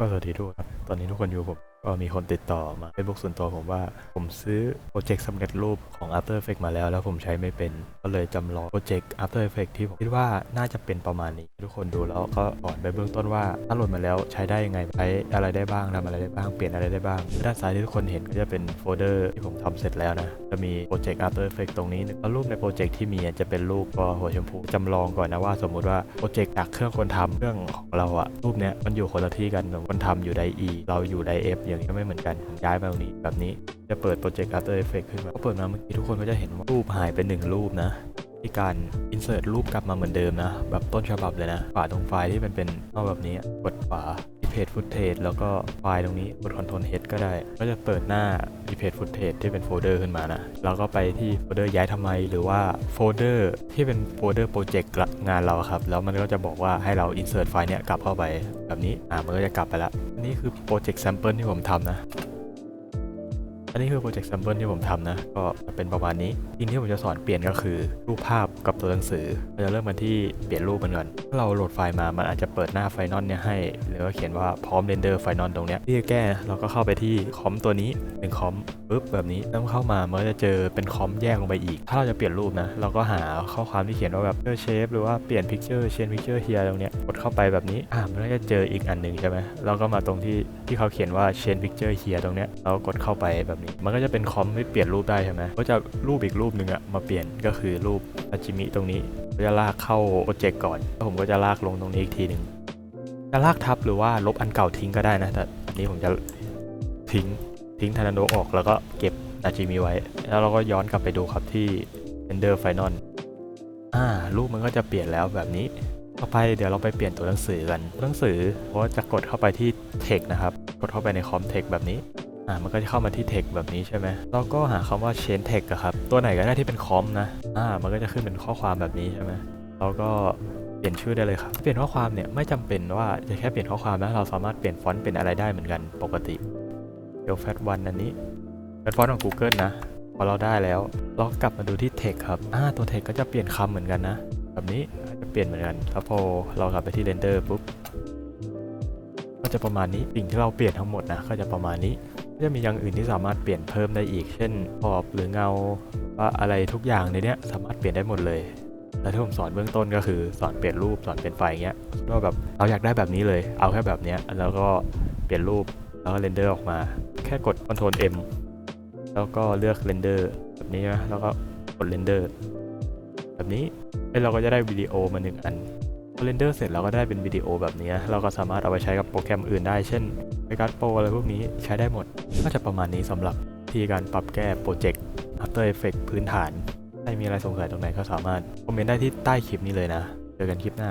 ก็สวัสดีทุกคนครับ ตอนนี้ทุกคนอยู่ผมก็มีคนติดต่อมาเป็นบกส่วนตัวผมว่าผมซื้อโปรเจกต์สำเร็จรูปของ After Effects มาแล้ว แล้วผมใช้ไม่เป็นก็เลยจำลองโปรเจกต์ After Effects ที่ผมคิดว่าน่าจะเป็นประมาณนี้ ทุกคนดูแล้วก็สอนไปเบื้องต้นว่าถ้าโหลดมาแล้วใช้ได้ยังไงใช้อะไรได้บ้างทำอะไรได้บ้างเปลี่ยนอะไรได้บ้าง ด้านซ้ายที่ทุกคนเห็นก็จะเป็นโฟลเดอร์ที่ผมทำเสร็จแล้วนะจะมีโปรเจกต์ After Effects ตรงนี้แล้วรูปในโปรเจกต์ที่มีจะเป็นรูปก็หัวชมพูจำลองก่อนนะว่า สมมติว่าโปรเจกต์จากเครื่องคนทำเครื่องของเราอะรูปเนี้ยมันอยู่คนละที่กันคนทำอยู่ได E เราอยู่ได F อย่างนี้ก็ไม่เหมือนกันย้ายไปตรงนี้แบบนี้จะเปิดโปรเจกต์ After Effects ขึ้นมาก็เปิดมาเมื่อกี้ทุกคนก็จะเห็นว่ารูปหายไปหนึ่งรูปนะที่การ insert รูปกลับมาเหมือนเดิมนะ แบบต้นฉบับเลยนะฝาตรงไฟล์ที่มันเป็นเอาแบบนี้กดฝา เพจฟุตเทจแล้วก็ไฟล์ตรงนี้กด Ctrl H ก็ได้ ก็จะเปิดหน้ารีเพจฟุตเทจที่เป็นโฟลเดอร์ขึ้นมานะแล้วก็ไปที่โฟลเดอร์ย้ายทำไม หรือว่าโฟลเดอร์ที่เป็นโฟลเดอร์โปรเจกต์งานเราครับ แล้วมันก็จะบอกว่าให้เราอินเสิร์ตไฟล์เนี้ยกลับเข้าไปแบบนี้ อ่ามันก็จะกลับไปละนี่คือโปรเจกต์แซมเปิลที่ผมทำนะ อันนี้คือโปรเจกต์ sample ที่ผมทำนะ ก็จะเป็นประมาณนี้ทีนี้ที่ผมจะสอนเปลี่ยนก็คือ รูปภาพกับตัวหนังสือเราจะเริ่มกันที่เปลี่ยนรูปมันก่อนถ้าเราโหลดไฟล์มา มันอาจจะเปิดหน้าไฟนอลเนี่ยให้ หรือว่าเขียนว่าพร้อมเรนเดอร์ไฟนอลตรงเนี้ยที่จะแก้เราก็เข้าไปที่คอมตัวนี้เป็นคอมปุ๊บแบบนี้แล้วเข้ามาเมันก็จะเจอเป็นคอมแยกลงไปอีก ถ้าเราจะเปลี่ยนรูปนะ เราก็หาข้อความที่เขียนว่าแบบเชฟหรือว่าเปลี่ยนพิกเจอร์เชนพิกเจอร์เฮียตรงเนี้ยกดเข้าไปแบบนี้อ่ามันก็จะเจออีกอันหนึ่งใช่ไหมเราก็มาตรงที่ที่เขาเขียนว่าเชนพิกเจอร์เฮียตรงเนี้ยเรากดเข้าไปแบบนี้ มันก็จะเป็นคอมที่เปลี่ยนรูปได้ใช่ไหมก็จะรูปอีกรูปหนึ่งอะมาเปลี่ยนก็คือรูปอาจิมิตรงนี้ก็จะลากเข้าโปรเจกต์ก่อนแล้วผมก็จะลากลงตรงนี้อีกทีหนึ่งจะลากทับหรือว่าลบอันเก่าทิ้งก็ได้นะแต่นี้ผมจะทิ้งทิ้งทานาโดออกแล้วก็เก็บอาจิมิไว้ แล้วเราก็ย้อนกลับไปดูครับที่ Ender final อ่ารูปมันก็จะเปลี่ยนแล้วแบบนี้ต่อไปเดี๋ยวเราไปเปลี่ยนตัวหนังสือกันตัวหนังสือเพราะจะกดเข้าไปที่ text นะครับ กดเข้าไปในคอม text แบบนี้ อ่ามันก็จะเข้ามาที่ text แบบนี้ใช่ไหมเราก็หาคำว่า change text ครับ ตัวไหนก็ได้ที่เป็นคอมนะอ่ามันก็จะขึ้นเป็นข้อความแบบนี้ใช่ไหมเราก็เปลี่ยนชื่อได้เลยครับ เปลี่ยนข้อความเนี่ยไม่จำเป็นว่าจะแค่เปลี่ยนข้อความนะเราสามารถเปลี่ยนฟอนต์เป็นอะไรได้เหมือนกันปกติเดี๋ยวแฟตวันอันนี้เป็นฟอนต์ของ Google นะพอเราได้แล้ว เรากลับมาดูที่ text ครับอ่าตัว text ก็จะเปลี่ยนคำเหมือนกันนะ แบบนี้จะเปลี่ยนเหมือนกันแล้วพอเรากลับไปที่ render ปุ๊บ ก็จะประมาณนี้สิ่งที่เราเปลี่ยนทั้งหมดนะก็จะประมาณนี้ก็จะมีอย่างอื่นที่สามารถเปลี่ยนเพิ่มได้อีก เช่นขอบหรือเงาว่าอะไรทุกอย่างในเนี้ยสามารถเปลี่ยนได้หมดเลยแต่ที่ผมสอนเบื้องต้นก็คือสอนเปลี่ยนรูปสอนเปลี่ยนไฟอย่างเงี้ยว่าแบบเราอยากได้แบบนี้เลย เอาแค่แบบเนี้ยแล้วก็เปลี่ยนรูปแล้วก็เรนเดอร์ออกมา แค่กด Ctrl M แล้วก็เลือกเรนเดอร์แบบนี้นะแล้วก็กดเรนเดอร์แบบนี้แล้วเราก็จะได้วิดีโอมาหนึ่งอัน พอเรนเดอร์เสร็จเราก็ได้เป็นวิดีโอแบบนี้ เราก็สามารถเอาไปใช้กับโปรแกรมอื่นได้ เช่นไมการ์ดโปรอะไรพวกนี้ใช้ได้หมด ก็จะประมาณนี้สำหรับที่การปรับแก้โปรเจกต์ After Effects พื้นฐานถ้ามีอะไรสงสัยตรงไหนก็สามารถคอมเมนต์ได้ที่ใต้คลิปนี้เลยนะ เจอกันคลิปหน้า